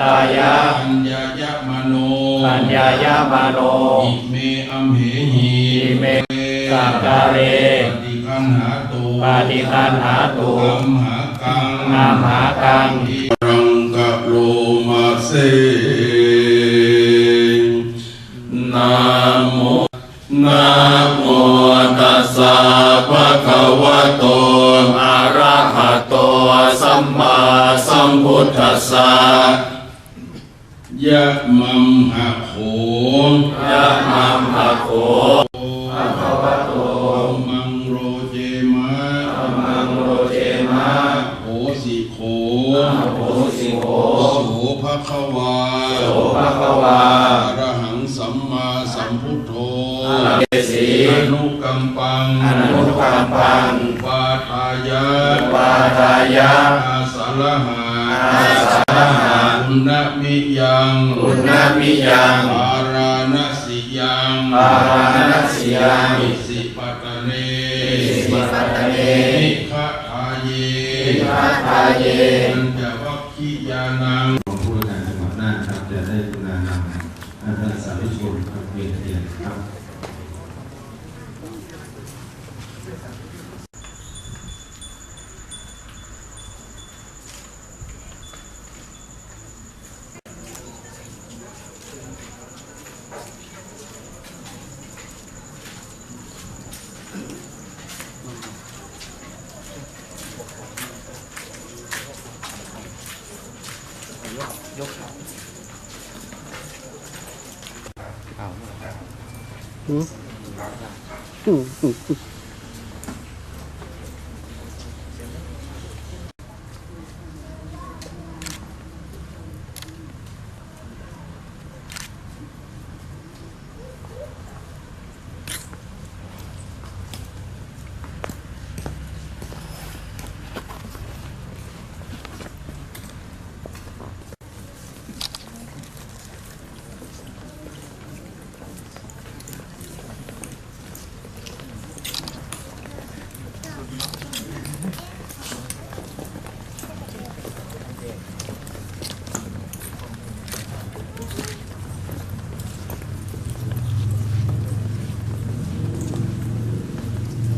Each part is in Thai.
ตายะปัญญายะมโนปัญญายามโนอิเมอัมเหหิอิเมสักการเรปฏิคันหาตุปาติคันหาตุอัมหากังนามหากังรังกะโลมาเซนะโมนะโมตัสสะภะคะวะโตอะระหะโตสัมมาสัมพุทธัสสะ ยะมัมหะโขยะมัมภะโขภะคะวะโตมังโรเจมะมังโรเจมะโหสิโขโหสิโหโสภะคะวาโสภะคะวาอรหังสัมมาสัมพุทโธเกสีอนุกัมปังอนุกัมปังปาทายะปาทายะอาสาลหาอาสาลหา อุณมิยังอุณมิยังปาราณสิยังปาราณสียังอิสิปัตตเนอิสิปัตตเนนิฆะทาเยนิฆะทาเยปัญจวัคคียานังของผู้ว่าการจังหวัดน่านครับจะได้กรุณานำท่านสาธุชนครับเวียนเทียนครับ รอบยกครับอ้าวอืมอืมอืม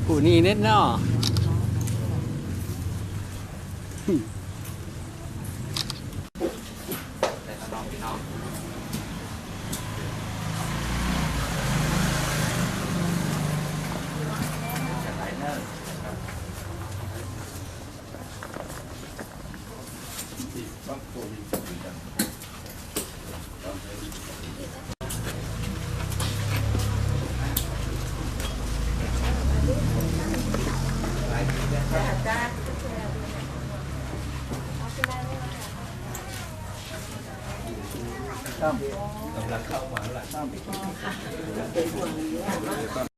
ผู้นี่เน็ดนอต้องตัวมีตัวมีกัน จ้าตั้มกำลังเข้ามาแล้วล่ะตั้ม